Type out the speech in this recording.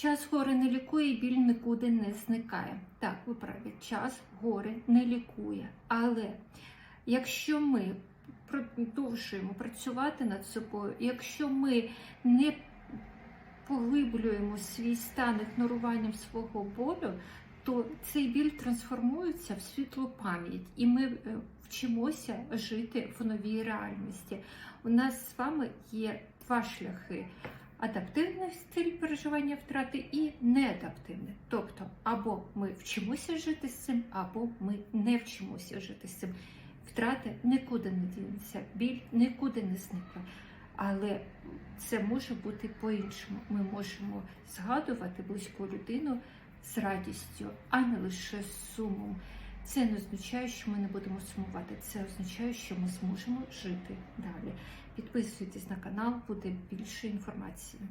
Час гори не лікує, біль нікуди не зникає. Так, ви праві, час гори не лікує. Але якщо ми продовжуємо працювати над собою, якщо ми не поглиблюємо свій стан ігноруванням свого болю, то цей біль трансформується в світлу пам'ять, і ми е, вчимося жити в новій реальності. У нас з вами є два шляхи: адаптивний стиль переживання втрати і неадаптивний. Тобто, або ми вчимося жити з цим, або ми не вчимося жити з цим. Втрати нікуди не дінуться, біль нікуди не зникне. Але це може бути по-іншому. Ми можемо згадувати близьку людину з радістю, а не лише з сумом. Це не означає, що ми не будемо сумувати. Це означає, що ми зможемо жити далі. Підписуйтесь на канал, буде більше інформації.